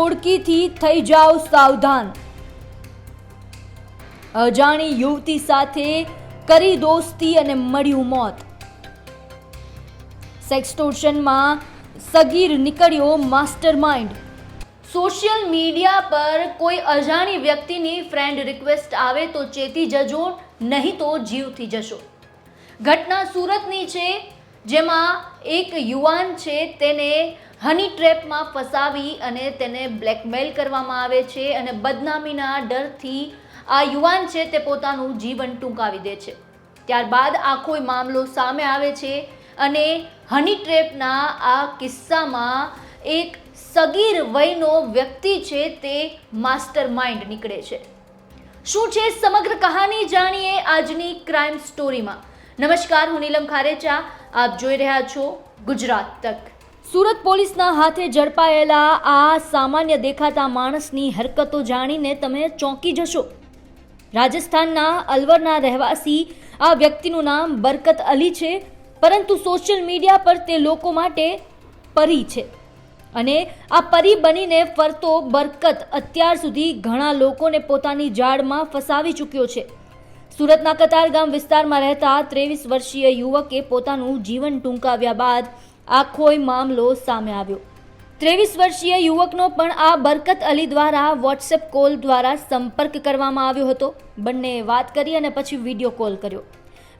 ટોળકીથી થઈ જાઓ સાવધાન. અજાણી યુવતી સાથે કરી દોસ્તી અને મળ્યું મોત. સેક્સટોર્શનમાં સગીર નીકળ્યો માસ્ટર માઇન્ડ સોશિયલ મીડિયા પર કોઈ અજાણી વ્યક્તિની ફ્રેન્ડ રિક્વેસ્ટ આવે તો ચેતી જજો, નહીં તો જીવથી જશો. ઘટના સુરતની છે. જેમાં એક યુવાન છે તેને હની ટ્રેપમાં ફસાવી અને તેને બ્લેકમેલ કરવામાં આવે છે અને બદનામીના ડરથી આ યુવાન છે તે પોતાનું જીવન ટૂંકાવી દે છે. ત્યારબાદ આખો મામલો સામે આવે છે અને હની ટ્રેપના આ કિસ્સામાં એક સગીર વયનો વ્યક્તિ છે તે માસ્ટર માઇન્ડ નીકળે છે. શું છે સમગ્ર કહાની જાણીએ આજની ક્રાઇમ સ્ટોરીમાં? નમસ્કાર, હું નીલમ ખારેચા. આપ જોઈ રહ્યા છો ગુજરાત તક. સુરત પોલીસના હાથે ઝડપાયેલા આ સામાન્ય દેખાતા માણસની હરકતો જાણીને તમે ચોંકી જશો. રાજસ્થાનના અલવરના રહેવાસી આ વ્યક્તિનું નામ બરકત અલી છે, પરંતુ સોશિયલ મીડિયા પર તે લોકો માટે પરી છે. અને આ પરી બનીને ફરતો બરકત અત્યાર સુધી ઘણા લોકોને પોતાની જાળમાં ફસાવી ચૂક્યો છે. સુરતના કતારગામ વિસ્તારમાં રહેતા ત્રેવીસ વર્ષીય યુવકે પોતાનું જીવન ટૂંકાવ્યા બાદ આખોય મામલો સામે આવ્યો. ત્રેવીસ વર્ષીય યુવકનો પણ આ બરકત અલી દ્વારા વોટ્સએપ કોલ દ્વારા સંપર્ક કરવામાં આવ્યો હતો. બંને વાત કરી અને પછી વીડિયો કોલ કર્યો.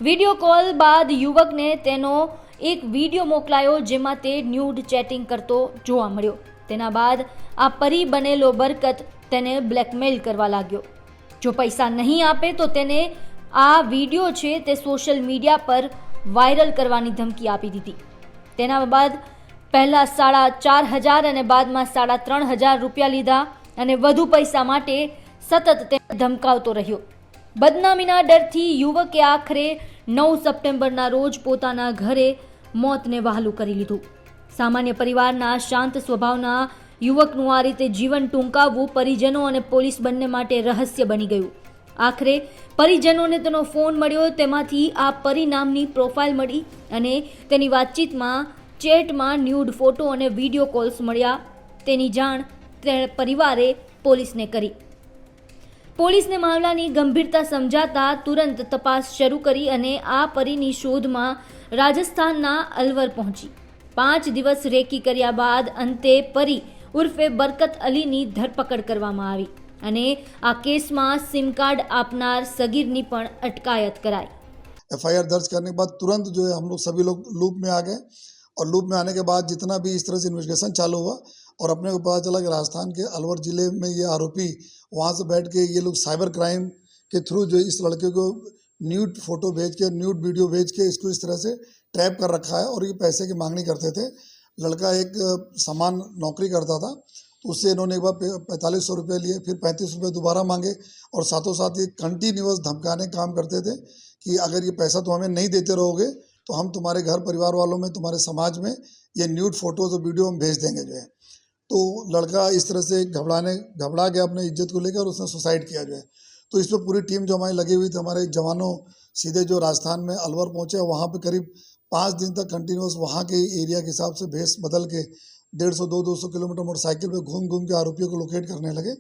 વીડિયો કોલ બાદ યુવકને તેનો એક વીડિયો મોકલાયો જેમાં તે ન્યૂડ ચેટિંગ કરતો જોવા મળ્યો. તેના બાદ આ પરી બનેલો બરકત તેને બ્લેકમેલ કરવા લાગ્યો. જો પૈસા નહીં આપે તો તેને આ વીડિયો છે તે સોશિયલ મીડિયા પર વાયરલ કરવાની ધમકી આપી દીધી. તેના બાદ પહેલાં સાડા ચાર હજાર અને બાદમાં સાડા ત્રણ હજાર રૂપિયા લીધા અને વધુ પૈસા માટે સતત તે ધમકાવતો રહ્યો. બદનામીના ડરથી યુવકે આખરે નવ સપ્ટેમ્બરના રોજ પોતાના ઘરે મોતને વહાલું કરી લીધું. સામાન્ય પરિવારના શાંત સ્વભાવના યુવકનું આ રીતે જીવન ટૂંકાવવું પરિજનો અને પોલીસ બંને માટે રહસ્ય બની ગયું. આખરે પરિજનોને તેનો ફોન મળ્યો, તેમાંથી આ પરી નામની પ્રોફાઇલ મળી અને તેની વાતચીતમાં ચેટમાં ન્યૂડ ફોટો અને વીડિયો કોલ્સ મળ્યા. તેની જાણ તે પરિવારે પોલીસને કરી. પોલીસને મામલાની ગંભીરતા સમજાતા તુરંત તપાસ શરૂ કરી અને આ પરીની શોધમાં રાજસ્થાનના અલવર પહોંચી. પાંચ દિવસ રેકી કર્યા બાદ અંતે પરી ઉર્ફે બરકત અલીની ધરપકડ કરવામાં આવી અને આ કેસમાં સિમ કાર્ડ આપનાર સગીરની પણ અટકાયત કરાઈ एफ दर्ज करने के बाद तुरंत जो है हम लोग सभी लोग लूप में आ गए और लूप में आने के बाद जितना भी इस तरह से इन्वेस्टिगेशन चालू हुआ और अपने को पता चला कि राजस्थान के अलवर ज़िले में ये आरोपी वहाँ से बैठ के ये लोग साइबर क्राइम के थ्रू जो इस लड़के को न्यूड फोटो भेज के न्यूड वीडियो भेज के इसको इस तरह से ट्रैप कर रखा है और ये पैसे की मांगनी करते थे लड़का एक समान नौकरी करता था तो उससे इन्होंने एक बार पैंतालीस सौ रुपये लिए, फिर पैंतीस रुपये दोबारा मांगे और साथों साथ ये कंटिन्यूस धमकाने काम करते थे कि अगर ये पैसा तुम हमें नहीं देते रहोगे तो हम तुम्हारे घर परिवार वालों में, तुम्हारे समाज में ये न्यूड फ़ोटोज़ और वीडियो हम भेज देंगे जो है। तो लड़का इस तरह से घबराने, घबरा गया अपने इज़्ज़त को लेकर उसने सुसाइड किया जो है। तो इस पर पूरी टीम जो हमारी लगी हुई थी, हमारे जवानों, सीधे जो राजस्थान में अलवर पहुँचे, वहाँ पर करीब पाँच दिन तक कंटिन्यूस वहाँ के एरिया के हिसाब से भेस बदल के डेढ़ सौ, दो दो सौ किलोमीटर मोटरसाइकिल पे घूम घूम के आरोपियों को लोकेट करने लगे।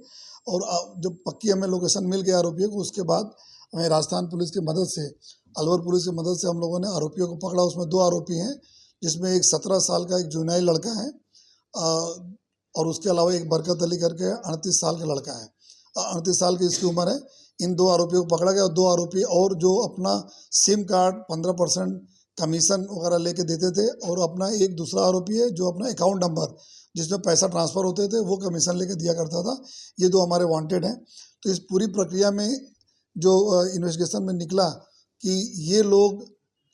और जब पक्की हमें लोकेशन मिल गया आरोपियों को, उसके बाद हमें राजस्थान पुलिस की मदद से, अलवर पुलिस की मदद से हम लोगों ने आरोपियों को पकड़ा। उसमें दो आरोपी हैं, जिसमें एक सत्रह साल का एक जुनाई लड़का है और उसके अलावा एक बरकत अली करके अड़तीस साल का लड़का है। अड़तीस साल की इसकी उम्र है। इन दो आरोपियों को पकड़ा गया और दो आरोपी और जो अपना सिम कार्ड पंद्रह परसेंट कमीशन वगैरह लेके देते थे और अपना एक दूसरा आरोपी है जो अपना अकाउंट नंबर जिसमें पैसा ट्रांसफ़र होते थे, वो कमीशन लेके दिया करता था। ये दो हमारे वांटेड हैं। तो इस पूरी प्रक्रिया में जो इन्वेस्टिगेशन में निकला कि ये लोग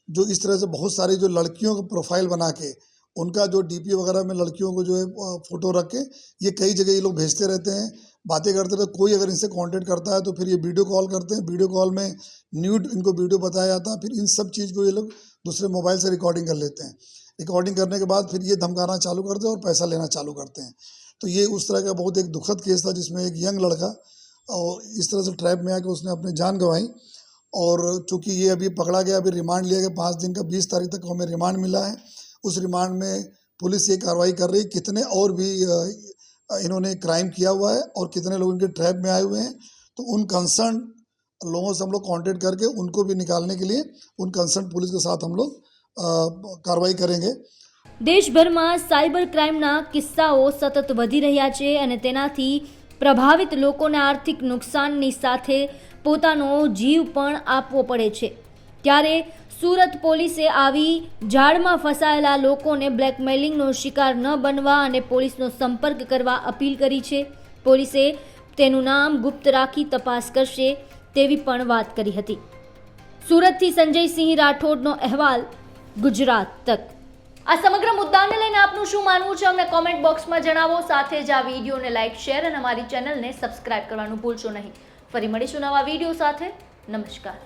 जो इस तरह से बहुत सारी जो लड़कियों का प्रोफ़ाइल बना के उनका जो डीपी वगैरह में लड़कियों को जो है फ़ोटो रख के ये कई जगह ये लोग भेजते रहते हैं। बातें करते रहते कोई अगर इनसे कांटेक्ट करता है तो फिर ये वीडियो कॉल करते हैं। वीडियो कॉल में न्यूड इनको वीडियो बताया जाता है। फिर इन सब चीज़ को ये लोग दूसरे मोबाइल से रिकॉर्डिंग कर लेते हैं। रिकॉर्डिंग करने के बाद फिर ये धमकाना चालू करते हैं और पैसा लेना चालू करते हैं। तो ये उस तरह का बहुत एक दुखद केस था जिसमें एक यंग लड़का और इस तरह से ट्रैप में आके उसने अपनी जान गंवाई और चूँकि ये अभी पकड़ा गया, अभी रिमांड लिया गया, पाँच दिन का, बीस तारीख तक हमें रिमांड मिला है। उस रिमांड में पुलिस ये कार्रवाई कर रही है कितने और भी अ, अ, इन्होंने क्राइम किया हुआ है और कितने लोग इनके ट्रैप में आए हुए हैं तो उन कंसर्न लोगों से हम लोग कांटेक्ट करके उनको भी निकालने के लिए उन कंसर्न पुलिस के साथ हम लोग अ, कार्रवाई करेंगे દેશભરમાં સાયબર ક્રાઇમના કિસ્સાઓ સતત વધી રહ્યા છે અને તેનાથી પ્રભાવિત લોકોને આર્થિક નુકસાનની સાથે પોતાનો જીવ પણ આપવો પડે છે ત્યારે સુરત પોલીસે આવી ઝાડમાં ફસાયેલા લોકોને બ્લેકમેલિંગનો શિકાર ન બનવા અને પોલીસનો સંપર્ક કરવા અપીલ કરી છે. પોલીસે તેનું નામ ગુપ્ત રાખી તપાસ કરશે તેવી પણ વાત કરી હતી. સુરતથી સંજયસિંહ રાઠોડનો અહેવાલ ગુજરાત તક. આ સમગ્ર મુદ્દાને લઈને આપનું શું માનવું છે? અમને કોમેન્ટ બોક્સમાં જણાવો. સાથે જ આ વિડીયોને લાઇક શેર અને અમારી ચેનલને સબસ્ક્રાઇબ કરવાનું ભૂલશો નહીં. ફરી મળીશું નવા વીડિયો સાથે. નમસ્કાર.